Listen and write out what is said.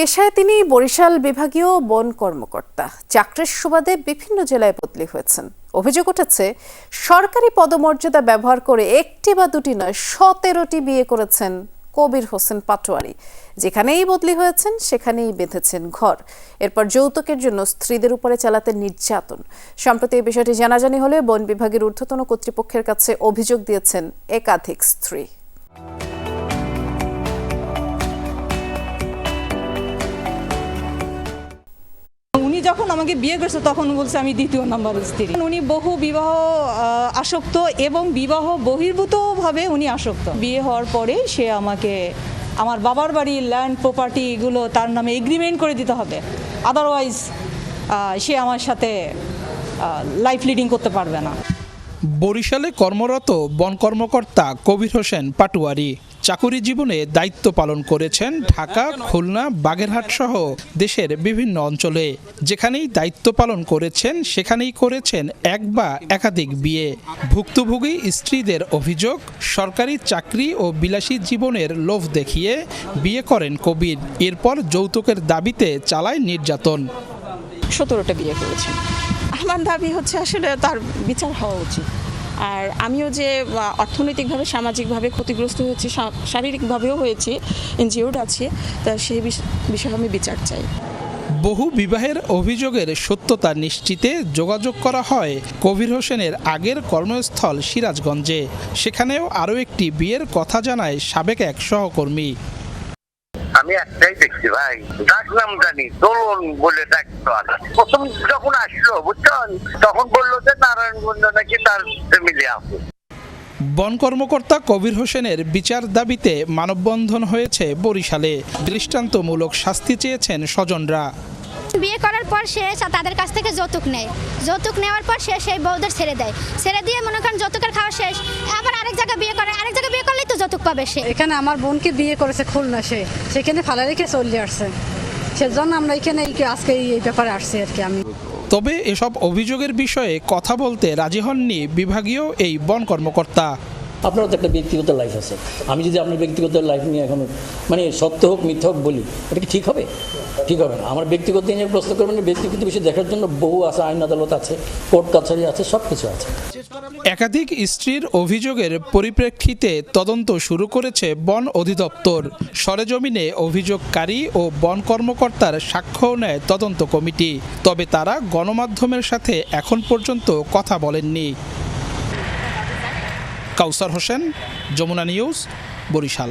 পেশায় তিনি বরিশাল বিভাগীয় বন কর্মকর্তা। চাকরির সুবাদে বিভিন্ন জেলায় বদলি হয়েছেন। অভিযোগ উঠেছে, সরকারি পদমর্যাদা ব্যবহার করে একটি বা দুটি নয়, সতেরোটি বিয়ে করেছেন কবির হোসেন পাটোয়ারি। যেখানেই বদলি হয়েছেন, সেখানেই বেঁধেছেন ঘর। এরপর যৌতুকের জন্য স্ত্রীদের উপরে চালাতেন নির্যাতন। সম্প্রতি এই বিষয়টি জানাজানি হলে বন বিভাগের ঊর্ধ্বতন কর্তৃপক্ষের কাছে অভিযোগ দিয়েছেন একাধিক স্ত্রী। যখন আমাকে বিয়ে করছে, তখন বলছে আমি দ্বিতীয় নম্বর স্ত্রী। উনি বহু বিবাহ আসক্ত এবং বিবাহ বহির্ভূতভাবে উনি আসক্ত। বিয়ে হওয়ার পরে সে আমাকে, আমার বাবার বাড়ি ল্যান্ড প্রপার্টি এগুলো তার নামে এগ্রিমেন্ট করে দিতে হবে। আদারওয়াইজ সে আমার সাথে লাইফ লিডিং করতে পারবে না। বরিশালে কর্মরত বন কর্মকর্তা কবির হোসেন পাটুয়ারি চাকুরি জীবনে দায়িত্ব পালন করেছেন ঢাকা, খুলনা, বাগেরহাট সহ দেশের বিভিন্ন অঞ্চলে। যেখানেই দায়িত্ব পালন করেছেন, সেখানেই করেছেন এক বা একাধিক বিয়ে। ভুক্তভোগী স্ত্রীদের অভিযোগ, সরকারি চাকরি ও বিলাসী জীবনের লোভ দেখিয়ে বিয়ে করেন কবির। এরপর যৌতুকের দাবিতে চালায় নির্যাতন। সতেরোটা বিয়ে করেছেন। আমার দাবি হচ্ছে আসলে তার বিচার হওয়া উচিত। আর আমিও যে অর্থনৈতিকভাবে সামাজিকভাবে ক্ষতিগ্রস্ত হয়েছি শারীরিকভাবেও হয়েছি এনজিওড আছে তা সেই বিষয়ে আমি বিচার চাই। বহু বিবাহের অভিযোগের সত্যতা নিশ্চিতে যোগাযোগ করা হয় কবির হোসেনের আগের কর্মস্থল সিরাজগঞ্জে। সেখানেও আরও একটি বিয়ের কথা জানায় সাবেক এক সহকর্মী। আমি একটাই দেখছি ভাই। নাম জানি দোলন বলে ডাকতো আর প্রথম যখন আসলো বুঝছেন? তখন বলল যে নারায়ণগঞ্জ নাকি তার ফ্যামিলি আছে। বন কর্মকর্তা কবির হোসেনের বিচার দাবিতে মানববন্ধন হয়েছে বরিশালে। দৃষ্টান্তমূলক শাস্তি চেয়েছেন স্বজনরা। বিয়ে করার পর সে সা- তাদের কাছ থেকে যৌতুক নেয়। যৌতুক নেওয়ার পর সে সেই বউদের ছেড়ে দেয়। ছেড়ে দিয়ে মনে করেন যৌতুকের খাওয়া শেষ। আবার আরেক জায়গায় বিয়ে করে আরেক জায়গায় বিয়ে করলেই তো যৌতুক পাবে সে। এখানে আমার বোনকে বিয়ে করেছে খুলনা সে। সেখানে ফালা রেখে চলে আসছে। সেজন্য আমরা এখানে আজকে এই ব্যাপারে আসছি আর কি আমি। তবে এসব অভিযোগের বিষয়ে কথা বলতে রাজি হননি বিভাগীয় এই বন কর্মকর্তা। আপনারও তো একটা ব্যক্তিগত লাইফ আছে। আমি যদি আপনার ব্যক্তিগত লাইফ নিয়ে এখন মানে সত্য হোক, মিথ্যা হোক বলি, এটা কি ঠিক হবে? ঠিক হবে না। আমার ব্যক্তিগত নিয়ে প্রশ্ন করবেন ব্যক্তিগত বিষয় দেখার জন্য বহু আছে, আইন আদালত আছে, কোর্ট কাছারি আছে সব কিছু আছে। একাধিক স্ত্রীর অভিযোগের পরিপ্রেক্ষিতে তদন্ত শুরু করেছে বন অধিদপ্তর। সরেজমিনে অভিযোগকারী ও বন কর্মকর্তার সাক্ষ্য নেয় তদন্ত কমিটি। তবে তারা গণমাধ্যমের সাথে এখন পর্যন্ত কথা বলেননি। কাউসার হোসেন যমুনা নিউজ বরিশাল।